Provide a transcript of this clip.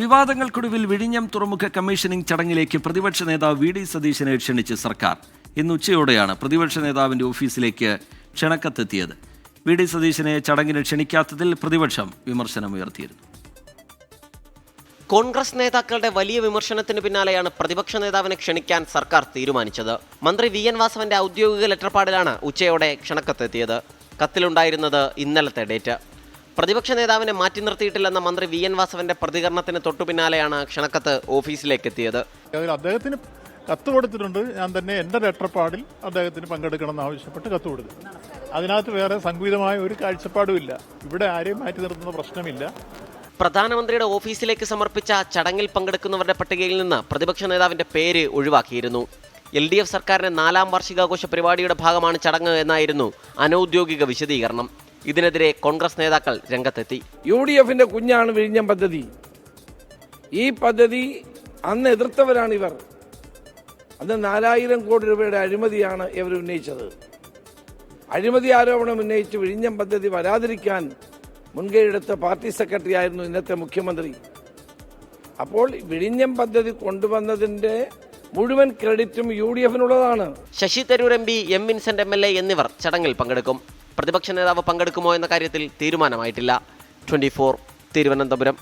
വിവാദങ്ങൾക്കൊടുവിൽ വിഴിഞ്ഞം തുറമുഖ കമ്മീഷനിംഗ് ചടങ്ങിലേക്ക് പ്രതിപക്ഷ നേതാവ് വി ഡി സതീശനെ ക്ഷണിച്ച് സർക്കാർ. ഇന്ന് ഉച്ചയോടെയാണ് പ്രതിപക്ഷ നേതാവിന്റെ ഓഫീസിലേക്ക് ക്ഷണക്കത്തെത്തിയത്. വി ഡി സതീശനെ ചടങ്ങിന് ക്ഷണിക്കാത്തതിൽ പ്രതിപക്ഷം വിമർശനം ഉയർത്തിയിരുന്നു. കോൺഗ്രസ് നേതാക്കളുടെ വലിയ വിമർശനത്തിന് പിന്നാലെയാണ് പ്രതിപക്ഷ നേതാവിനെ ക്ഷണിക്കാൻ സർക്കാർ തീരുമാനിച്ചത്. മന്ത്രി വി എൻ വാസവന്റെ ഔദ്യോഗിക ലെറ്റർപാടിലാണ് ഉച്ചയോടെ ക്ഷണക്കത്തെത്തിയത്. കത്തിലുണ്ടായിരുന്നത് ഇന്നലത്തെ ഡേറ്റ്. പ്രതിപക്ഷ നേതാവിനെ മാറ്റി നിർത്തിയിട്ടില്ലെന്ന മന്ത്രി വി എൻ വാസവന്റെ പ്രതികരണത്തിന് തൊട്ടു പിന്നാലെയാണ് ക്ഷണക്കത്ത് ഓഫീസിലേക്ക് എത്തിയത്. അതിൽ അദ്ദേഹത്തിന് കത്ത് കൊടുത്തിട്ടുണ്ട്. ഞാൻ തന്നെ എന്റെ ലെറ്റർപാടിൽ അദ്ദേഹത്തിന് പങ്കെടുക്കണമെന്ന് ആവശ്യപ്പെട്ട് കത്ത് കൊടുത്തു. അതിനകത്ത് വേറെ സംഗീതമായ ഒരു കാഴ്ചപ്പാടും ഇല്ല. ഇവിടെ ആരെയും മാറ്റി നിർത്തുന്ന പ്രശ്നമില്ല. പ്രധാനമന്ത്രിയുടെ ഓഫീസിലേക്ക് സമർപ്പിച്ച ചടങ്ങിൽ പങ്കെടുക്കുന്നവരുടെ പട്ടികയിൽ നിന്ന് പ്രതിപക്ഷ നേതാവിന്റെ പേര് ഒഴിവാക്കിയിരുന്നു. എൽ ഡി എഫ് സർക്കാരിന്റെ നാലാം വാർഷികാഘോഷ പരിപാടിയുടെ ഭാഗമാണ് ചടങ്ങ് എന്നായിരുന്നു അനൌദ്യോഗിക വിശദീകരണം. ഇതിനെതിരെ കോൺഗ്രസ് നേതാക്കൾ രംഗത്തെത്തി. യു ഡി എഫിന്റെ കുഞ്ഞാണ് വിഴിഞ്ഞം പദ്ധതി. ഈ പദ്ധതി അന്ന് എതിർത്തവരാണ് ഇവർ. അന്ന് നാലായിരം കോടി രൂപയുടെ അഴിമതിയാണ് ഇവർ ഉന്നയിച്ചത്. അഴിമതി ആരോപണം ഉന്നയിച്ച് വിഴിഞ്ഞം പദ്ധതി വരാതിരിക്കാൻ മുൻകൈയെടുത്ത പാർട്ടി സെക്രട്ടറി ആയിരുന്നു ഇന്നത്തെ മുഖ്യമന്ത്രി. അപ്പോൾ വിഴിഞ്ഞം പദ്ധതി കൊണ്ടുവന്നതിന്റെ മുഴുവൻ ക്രെഡിറ്റും U D എഫിനുള്ളതാണ് Shashi Tharoor M P M Vincent M L A എന്നിവർ ചടങ്ങിൽ പങ്കെടുക്കും. പ്രതിപക്ഷ നേതാവ് പങ്കെടുക്കുമോ എന്ന കാര്യത്തിൽ തീരുമാനമായിട്ടില്ല. ട്വന്റി തിരുവനന്തപുരം.